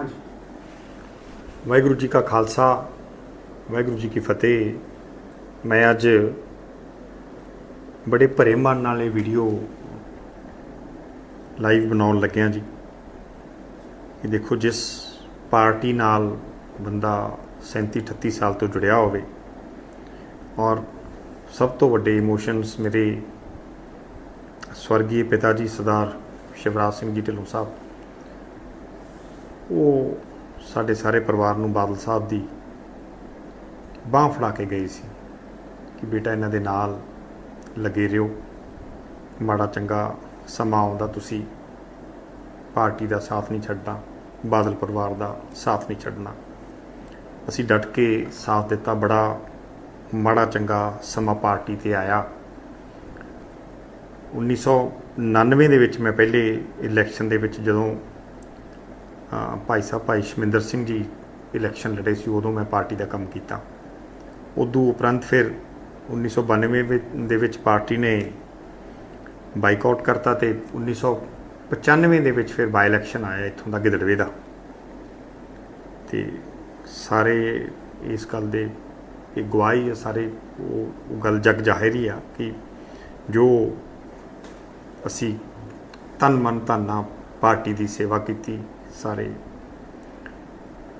ਹਾਂਜੀ। ਵਾਹਿਗੁਰੂ ਜੀ ਕਾ ਖਾਲਸਾ, ਵਾਹਿਗੁਰੂ ਜੀ ਕੀ ਫਤਿਹ। ਮੈਂ ਅੱਜ ਬੜੇ ਭਰੇ ਮਨ ਨਾਲ ਇਹ ਵੀਡੀਓ ਲਾਈਵ ਬਣਾਉਣ ਲੱਗਿਆ ਜੀ। ਇਹ ਦੇਖੋ, ਜਿਸ ਪਾਰਟੀ ਨਾਲ ਬੰਦਾ 37 38 ਸਾਲ ਤੋਂ ਜੁੜਿਆ ਹੋਵੇ ਔਰ ਸਭ ਤੋਂ ਵੱਡੇ ਇਮੋਸ਼ਨਸ ਮੇਰੇ ਸਵਰਗੀ ਪਿਤਾ ਜੀ ਸਰਦਾਰ ਸ਼ਿਵਰਾਜ ਸਿੰਘ ਜੀ ਢਿੱਲੋਂ ਸਾਹਿਬ ਉਹ ਸਾਡੇ ਸਾਰੇ ਪਰਿਵਾਰ ਨੂੰ ਬਾਦਲ ਸਾਹਿਬ ਦੀ ਬਾਹ ਫੜਾ ਕੇ ਗਏ ਸੀ ਕਿ ਬੇਟਾ ਇਹਨਾਂ ਦੇ ਨਾਲ ਲੱਗੇ ਰਹੋ। ਮਾੜਾ ਚੰਗਾ ਸਮਾਂ ਆਉਂਦਾ ਤੁਸੀਂ ਪਾਰਟੀ ਦਾ ਸਾਥ ਨਹੀਂ ਛੱਡਣਾ, ਬਾਦਲ ਪਰਿਵਾਰ ਦਾ ਸਾਥ ਨਹੀਂ ਛੱਡਣਾ। ਅਸੀਂ ਡਟ ਕੇ ਸਾਥ ਦਿੱਤਾ, ਬੜਾ ਮਾੜਾ ਚੰਗਾ ਸਮਾਂ ਪਾਰਟੀ ਤੇ ਆਇਆ। 1999 ਦੇ ਵਿੱਚ ਮੈਂ ਪਹਿਲੇ ਇਲੈਕਸ਼ਨ ਦੇ ਵਿੱਚ ਜਦੋਂ ਭਾਈ ਸਾਹਿਬ, ਭਾਈ ਸ਼ਮਿੰਦਰ ਸਿੰਘ ਜੀ ਇਲੈਕਸ਼ਨ ਲੜੇ ਸੀ, ਉਦੋਂ ਮੈਂ ਪਾਰਟੀ ਦਾ ਕੰਮ ਕੀਤਾ। ਉਦੋਂ ਉਪਰੰਤ ਫਿਰ 1992 ਵਿੱਚ- ਦੇ ਵਿੱਚ ਪਾਰਟੀ ਨੇ ਬਾਈਕਾਟ ਕਰਤਾ ਤੇ 1995 ਦੇ ਵਿੱਚ ਫਿਰ ਬਾਈ ਇਲੈਕਸ਼ਨ ਆਇਆ ਇੱਥੋਂ ਦਾ ਗਿੱਦੜਵੇ ਦਾ। ਤੇ ਸਾਰੇ ਇਸ ਗੱਲ ਦੇ, ਇਹ ਗਵਾਹੀ ਆ ਸਾਰੇ, ਉਹ ਗੱਲ ਜਗ ਜ਼ਾਹਿਰ ਹੀ ਆ ਕਿ ਜੋ ਅਸੀਂ ਤਨ ਮਨ ਧੰਨਾ ਪਾਰਟੀ ਦੀ ਸੇਵਾ ਕੀਤੀ ਸਾਰੇ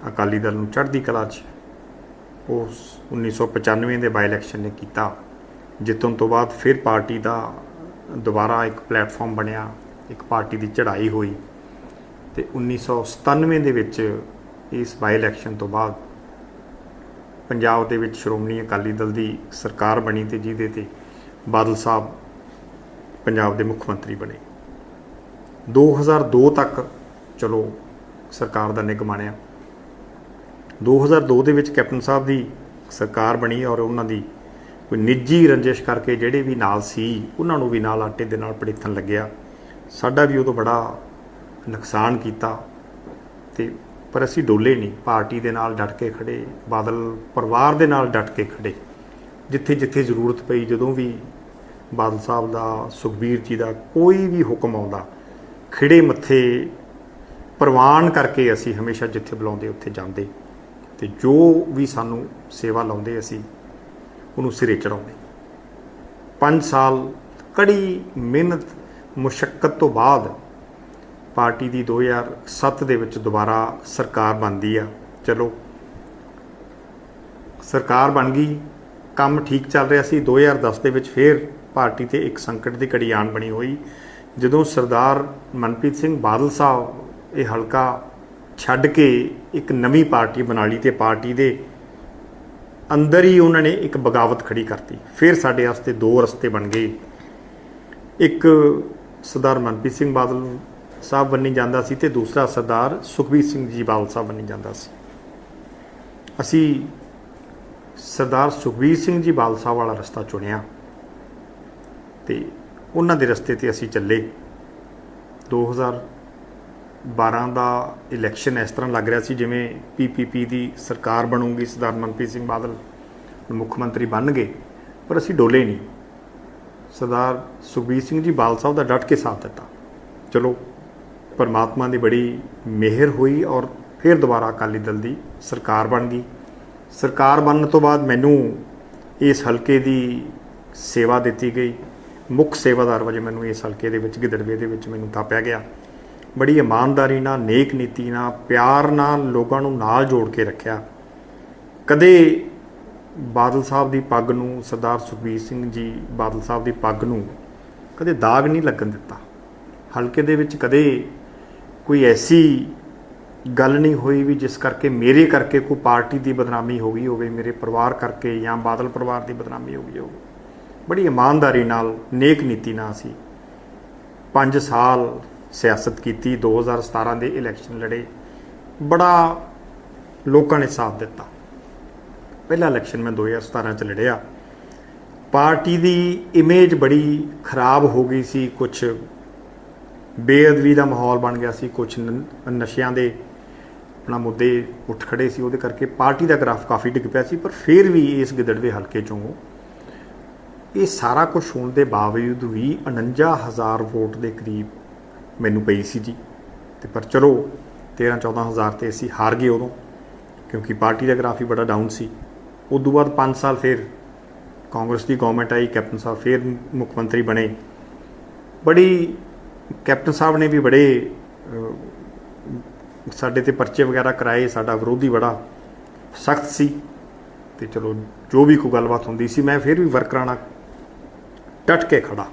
ਅਕਾਲੀ ਦਲ ਨੂੰ ਚੜ੍ਹਦੀ ਕਲਾ 'ਚ ਉਸ 1995 ਦੇ ਬਾਈ ਇਲੈਕਸ਼ਨ ਨੇ ਕੀਤਾ। ਜਿੱਤਣ ਤੋਂ ਬਾਅਦ ਫਿਰ ਪਾਰਟੀ ਦਾ ਦੁਬਾਰਾ ਇੱਕ ਪਲੇਟਫਾਰਮ ਬਣਿਆ, ਇੱਕ ਪਾਰਟੀ ਦੀ ਚੜ੍ਹਾਈ ਹੋਈ ਤੇ 1997 ਦੇ ਵਿੱਚ ਇਸ ਬਾਈ ਇਲੈਕਸ਼ਨ ਤੋਂ ਬਾਅਦ ਪੰਜਾਬ ਦੇ ਵਿੱਚ ਸ਼੍ਰੋਮਣੀ ਅਕਾਲੀ ਦਲ ਦੀ ਸਰਕਾਰ ਬਣੀ ਤੇ ਜਿਹਦੇ ਤੇ ਬਾਦਲ ਸਾਹਿਬ ਪੰਜਾਬ ਦੇ ਮੁੱਖ ਮੰਤਰੀ ਬਣੇ। 2002 ਤੱਕ ਚਲੋ ਸਰਕਾਰ ਦਾ ਨਿਗਮ ਬਣਿਆ 2002 ਦੇ ਵਿੱਚ ਕੈਪਟਨ ਸਾਹਿਬ ਦੀ ਸਰਕਾਰ ਬਣੀ ਔਰ ਉਹਨਾਂ ਦੀ ਕੋਈ ਨਿੱਜੀ ਰੰਜਿਸ਼ ਕਰਕੇ ਜਿਹੜੇ ਵੀ ਨਾਲ ਸੀ, ਉਹਨਾਂ ਨੂੰ ਵੀ ਨਾਲ ਆਟੇ ਦੇ ਨਾਲ ਪੜੀਥਣ ਲੱਗਿਆ। ਸਾਡਾ ਵੀ ਉਦੋਂ ਬੜਾ ਨੁਕਸਾਨ ਕੀਤਾ ਤੇ ਪਰ ਅਸੀਂ ਡੋਲੇ ਨਹੀਂ, ਪਾਰਟੀ ਦੇ ਨਾਲ ਡਟ ਕੇ ਖੜੇ, ਬਾਦਲ ਪਰਿਵਾਰ ਦੇ ਨਾਲ ਡਟ ਕੇ ਖੜੇ। ਜਿੱਥੇ ਜਿੱਥੇ ਜ਼ਰੂਰਤ ਪਈ, ਜਦੋਂ ਵੀ ਬਾਦਲ ਸਾਹਿਬ ਦਾ, ਸੁਖਬੀਰ ਜੀ ਦਾ ਕੋਈ ਵੀ ਹੁਕਮ ਆਉਂਦਾ ਖਿੜੇ ਮੱਥੇ ਪ੍ਰਵਾਨ ਕਰਕੇ ਅਸੀਂ ਹਮੇਸ਼ਾ ਜਿੱਥੇ ਬੁਲਾਉਂਦੇ, ਉੱਥੇ ਜਾਂਦੇ। ਤੇ ਜੋ ਵੀ ਸਾਨੂੰ ਸੇਵਾ ਲਾਉਂਦੇ ਅਸੀਂ, ਉਹਨੂੰ ਸਿਰੇ ਚੜਾਉਂਦੇ 5 ਸਾਲ ਕੜੀ ਮਿਹਨਤ ਮੁਸ਼ਕਲ ਤੋਂ ਬਾਅਦ ਪਾਰਟੀ ਦੀ 2007 ਦੇ ਵਿੱਚ ਦੁਬਾਰਾ ਸਰਕਾਰ ਬਣਦੀ ਆ। ਚਲੋ, ਸਰਕਾਰ ਬਣ ਗਈ, ਕੰਮ ਠੀਕ ਚੱਲ ਰਿਹਾ ਸੀ। 2010 ਦੇ ਵਿੱਚ ਫੇਰ ਪਾਰਟੀ ਤੇ ਇੱਕ ਸੰਕਟ ਦੀ ਘੜੀ ਆਣ ਬਣੀ ਹੋਈ। ਜਦੋਂ ਸਰਦਾਰ ਮਨਪ੍ਰੀਤ ਸਿੰਘ ਬਾਦਲ ਸਾਹਿਬ ਇਹ ਹਲਕਾ ਛੱਡ ਕੇ ਇੱਕ ਨਵੀਂ ਪਾਰਟੀ ਬਣਾ ਲਈ ਤੇ ਪਾਰਟੀ ਦੇ ਅੰਦਰ ਹੀ ਉਹਨਾਂ ਨੇ ਇੱਕ ਬਗਾਵਤ ਖੜੀ ਕਰਤੀ। ਫਿਰ ਸਾਡੇ ਵਾਸਤੇ ਦੋ ਰਸਤੇ ਬਣ ਗਏ। ਇੱਕ ਸਰਦਾਰ ਮਨਪ੍ਰੀਤ ਸਿੰਘ ਬਾਦਲ ਸਾਹਿਬ ਬੰਨੀ ਜਾਂਦਾ ਸੀ ਤੇ ਦੂਸਰਾ ਸਰਦਾਰ ਸੁਖਬੀਰ ਸਿੰਘ ਜੀ ਬਾਦਲ ਸਾਹਿਬ ਬੰਨੀ ਜਾਂਦਾ ਸੀ। ਅਸੀਂ ਸਰਦਾਰ ਸੁਖਬੀਰ ਸਿੰਘ ਜੀ ਬਾਦਲ ਸਾਹਿਬ ਵਾਲਾ ਰਸਤਾ ਚੁਣਿਆ ਤੇ ਉਹਨਾਂ ਦੇ ਰਸਤੇ ਤੇ ਅਸੀਂ ਚੱਲੇ। 2012 ਦਾ ਇਲੈਕਸ਼ਨ ਇਸ ਤਰ੍ਹਾਂ ਲੱਗ ਰਿਹਾ ਸੀ ਜਿਵੇਂ ਪੀਪੀਪੀ ਦੀ ਸਰਕਾਰ ਬਣੂਗੀ, ਸਰਦਾਰ ਮਨਪ੍ਰੀਤ ਸਿੰਘ ਬਾਦਲ ਮੁੱਖ ਮੰਤਰੀ ਬਣ ਗਏ ਪਰ ਅਸੀਂ ਡੋਲੇ ਨਹੀਂ। ਸਰਦਾਰ ਸੁਖਬੀਰ ਸਿੰਘ ਜੀ ਬਾਲ ਸਾਹਿਬ ਦਾ ਡਟ ਕੇ ਸਾਥ ਦਿੱਤਾ। ਚਲੋ, ਪਰਮਾਤਮਾ ਦੀ ਬੜੀ ਮਿਹਰ ਹੋਈ ਔਰ ਫਿਰ ਦੁਬਾਰਾ ਅਕਾਲੀ ਦਲ ਦੀ ਸਰਕਾਰ ਬਣ ਗਈ। ਸਰਕਾਰ ਬਣਨ ਤੋਂ ਬਾਅਦ ਮੈਨੂੰ ਇਸ ਹਲਕੇ ਦੀ ਸੇਵਾ ਦਿੱਤੀ ਗਈ। ਮੁੱਖ ਸੇਵਾਦਾਰ ਵਜੋਂ ਮੈਨੂੰ ਇਸ ਹਲਕੇ ਦੇ ਵਿੱਚ ਗਿੱਦੜਵੇ ਦੇ ਵਿੱਚ ਮੈਨੂੰ ਥਾਪਿਆ ਗਿਆ। ਬੜੀ ਇਮਾਨਦਾਰੀ ਨਾਲ, ਨੇਕ ਨੀਤੀ ਨਾਲ, ਪਿਆਰ ਨਾਲ ਲੋਕਾਂ ਨੂੰ ਨਾਲ ਜੋੜ ਕੇ ਰੱਖਿਆ। ਕਦੇ ਬਾਦਲ ਸਾਹਿਬ ਦੀ ਪੱਗ ਨੂੰ ਸਰਦਾਰ ਸੁਖਬੀਰ ਸਿੰਘ ਜੀ ਬਾਦਲ ਸਾਹਿਬ ਦੀ ਪੱਗ ਨੂੰ ਕਦੇ ਦਾਗ ਨਹੀਂ ਲੱਗਣ ਦਿੱਤਾ। ਹਲਕੇ ਦੇ ਵਿੱਚ ਕਦੇ ਕੋਈ ਐਸੀ ਗੱਲ ਨਹੀਂ ਹੋਈ ਵੀ ਜਿਸ ਕਰਕੇ ਮੇਰੇ ਕਰਕੇ ਕੋਈ ਪਾਰਟੀ ਦੀ ਬਦਨਾਮੀ ਹੋ ਗਈ ਹੋਵੇ, ਮੇਰੇ ਪਰਿਵਾਰ ਕਰਕੇ ਜਾਂ ਬਾਦਲ ਪਰਿਵਾਰ ਦੀ ਬਦਨਾਮੀ ਹੋ ਗਈ ਹੋਵੇ। ਬੜੀ ਇਮਾਨਦਾਰੀ ਨਾਲ, ਨੇਕ ਨੀਤੀ ਨਾਲ ਸੀ 5 ਸਾਲ ਸਿਆਸਤ ਕੀਤੀ 2017 ਦੇ ਇਲੈਕਸ਼ਨ ਲੜੇ, ਬੜਾ ਲੋਕਾਂ ਨੇ ਸਾਥ ਦਿੱਤਾ। ਪਹਿਲਾ ਇਲੈਕਸ਼ਨ ਮੈਂ 2017 ਚ ਲੜਿਆ। ਪਾਰਟੀ ਦੀ ਇਮੇਜ ਬੜੀ ਖਰਾਬ ਹੋ ਗਈ ਸੀ ਕੁਝ ਬੇਅਦਬੀ ਦਾ ਮਾਹੌਲ ਬਣ ਗਿਆ ਸੀ ਕੁਝ ਨਸ਼ਿਆਂ ਦੇ ਆਪਣਾ ਮੁੱਦੇ ਉੱਠ ਖੜੇ ਸੀ, ਉਹਦੇ ਕਰਕੇ ਪਾਰਟੀ ਦਾ ਗ੍ਰਾਫ ਕਾਫੀ ਡਿੱਗ ਪਿਆ ਸੀ, ਪਰ ਫਿਰ ਵੀ ਇਸ ਗਿੱਦੜਵੇ ਹਲਕੇ ਚੋਂ ਇਹ ਸਾਰਾ ਕੁਝ ਹੋਣ ਦੇ ਬਾਵਜੂਦ ਵੀ 49000 ਵੋਟ ਦੇ ਕਰੀਬ ਮੈਨੂੰ ਪਈ ਸੀ ਜੀ। ਤੇ ਪਰ ਚਲੋ 13 14000 ਤੇ ਅਸੀਂ ਹਾਰ ਗਏ ਉਦੋਂ, ਕਿਉਂਕਿ ਪਾਰਟੀ ਦਾ ਗ੍ਰਾਫ ਹੀ ਬੜਾ ਡਾਊਨ ਸੀ। ਉਸ ਤੋਂ ਬਾਅਦ 5 ਸਾਲ ਫਿਰ ਕਾਂਗਰਸ ਦੀ ਗਵਰਨਮੈਂਟ ਆਈ, ਕੈਪਟਨ ਸਾਹਿਬ ਫਿਰ ਮੁੱਖ ਮੰਤਰੀ ਬਣੇ। ਬੜੀ, ਕੈਪਟਨ ਸਾਹਿਬ ਨੇ ਵੀ ਬੜੇ ਸਾਡੇ ਤੇ ਪਰਚੇ ਵਗੈਰਾ ਕਰਾਏ, ਸਾਡਾ ਵਿਰੋਧੀ ਬੜਾ ਸਖਤ ਸੀ। ਤੇ ਚਲੋ, ਜੋ ਵੀ ਕੋਈ ਗੱਲਬਾਤ ਹੁੰਦੀ ਸੀ, ਮੈਂ ਫਿਰ ਵੀ ਵਰਕਰਾਂ ਨਾਲ ਡਟ ਕੇ ਖੜਾ।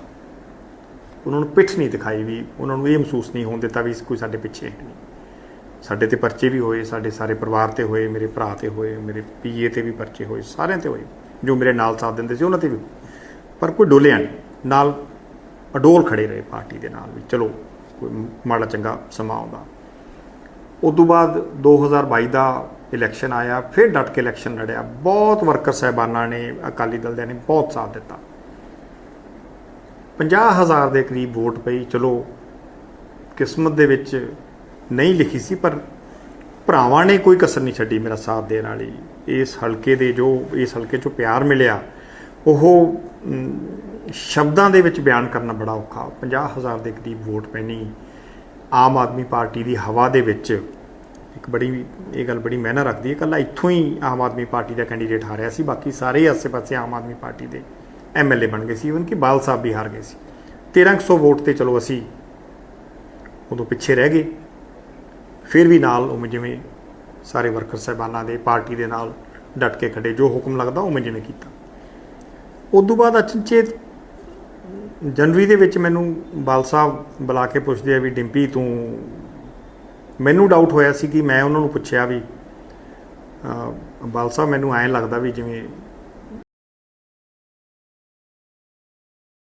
ਉਹਨਾਂ ਨੂੰ ਪਿੱਠ ਨਹੀਂ ਦਿਖਾਈ ਵੀ ਉਹਨਾਂ ਨੂੰ ਇਹ ਮਹਿਸੂਸ ਨਹੀਂ ਹੋਣ ਦਿੱਤਾ ਵੀ ਕੋਈ ਸਾਡੇ ਪਿੱਛੇ ਹੈ ਨਹੀਂ। ਸਾਡੇ ਤੇ ਪਰਚੇ ਵੀ ਹੋਏ, ਸਾਡੇ ਸਾਰੇ ਪਰਿਵਾਰ ਤੇ ਹੋਏ, ਮੇਰੇ ਭਰਾ ਤੇ ਹੋਏ, ਮੇਰੇ ਪੀਏ ਤੇ ਵੀ ਪਰਚੇ ਹੋਏ, ਸਾਰਿਆਂ ਤੇ ਹੋਏ, ਜੋ ਮੇਰੇ ਨਾਲ ਸਾਥ ਦਿੰਦੇ ਸੀ ਉਹਨਾਂ ਤੇ ਵੀ। ਪਰ ਕੋਈ ਡੋਲਿਆ ਨਹੀਂ। ਨਾਲ ਅਡੋਲ ਖੜੇ ਰਹੇ ਪਾਰਟੀ ਦੇ ਨਾਲ ਵੀ, ਚਲੋ, ਕੋਈ ਮਾੜਾ ਚੰਗਾ ਸਮਾਂ ਆਉਂਦਾ। ਉਸ ਤੋਂ ਬਾਅਦ 2022 ਦਾ ਇਲੈਕਸ਼ਨ ਆਇਆ, ਫਿਰ ਡਟ ਕੇ ਇਲੈਕਸ਼ਨ ਲੜਿਆ। ਬਹੁਤ ਵਰਕਰ ਸਹਿਬਾਨਾਂ ਨੇ, ਅਕਾਲੀ ਦਲ ਦੇ ਨੇ ਬਹੁਤ ਸਾਥ ਦਿੱਤਾ। 50000 ਦੇ ਕਰੀਬ ਵੋਟ ਪਈ, ਚਲੋ, ਕਿਸਮਤ ਦੇ ਵਿੱਚ ਨਹੀਂ ਲਿਖੀ ਸੀ, ਪਰ ਭਰਾਵਾਂ ਨੇ ਕੋਈ ਕਸਰ ਨਹੀਂ ਛੱਡੀ ਮੇਰਾ ਸਾਥ ਦੇਣ ਵਾਲੀ। ਇਸ ਹਲਕੇ ਦੇ ਜੋ, ਇਸ ਹਲਕੇ ਚੋਂ ਪਿਆਰ ਮਿਲਿਆ, ਉਹ ਸ਼ਬਦਾਂ ਦੇ ਵਿੱਚ ਬਿਆਨ ਕਰਨਾ ਬੜਾ ਔਖਾ। 50000 ਦੇ ਕਰੀਬ ਵੋਟ ਪੈਣੀ ਆਮ ਆਦਮੀ ਪਾਰਟੀ ਦੀ ਹਵਾ ਦੇ ਵਿੱਚ। ਇੱਕ ਬੜੀ, ਇਹ ਗੱਲ ਬੜੀ ਮਾਇਨਾ ਰੱਖਦੀ ਹੈ ਕੱਲਾ ਇੱਥੋਂ ਹੀ ਆਮ ਆਦਮੀ ਪਾਰਟੀ ਦਾ ਕੈਂਡੀਡੇਟ ਹਾਰਿਆ ਸੀ, ਬਾਕੀ ਸਾਰੇ ਆਸੇ-ਪਾਸੇ ਆਮ ਆਦਮੀ ਪਾਰਟੀ ਦੇ ਐਮਐਲਏ ਬਣ ਗਏ ਸੀ ਇਵਨ ਕਿ ਬਾਲ ਸਾਹਿਬ ਵੀ ਹਾਰ ਗਏ ਸੀ। 1300 ਵੋਟ ਤੇ ਚਲੋ ਅਸੀਂ ਉਦੋਂ ਪਿੱਛੇ ਰਹਿ ਗਏ। ਫਿਰ ਵੀ ਨਾਲ ਉਵੇਂ ਜਿਵੇਂ ਸਾਰੇ ਵਰਕਰ ਸਹਿਬਾਨਾਂ ਦੇ ਪਾਰਟੀ ਦੇ ਨਾਲ ਡਟ ਕੇ ਖੜੇ, ਜੋ ਹੁਕਮ ਲੱਗਦਾ ਉਵੇਂ ਜਿਵੇਂ ਕੀਤਾ। ਉਸ ਤੋਂ ਬਾਅਦ ਅਚਨਚੇਤ ਜਨਵਰੀ ਦੇ ਵਿੱਚ ਮੈਨੂੰ ਬਾਲ ਸਾਹਿਬ ਬੁਲਾ ਕੇ ਪੁੱਛਦੇ ਆ ਵੀ, ਡਿੰਪੀ, ਤੂੰ ਮੈਨੂੰ ਡਾਊਟ ਹੋਇਆ ਸੀ ਕਿ ਮੈਂ ਉਹਨਾਂ ਨੂੰ ਪੁੱਛਿਆ ਵੀ ਬਾਲ ਸਾਹਿਬ ਮੈਨੂੰ ਐਂ ਲੱਗਦਾ ਵੀ ਜਿਵੇਂ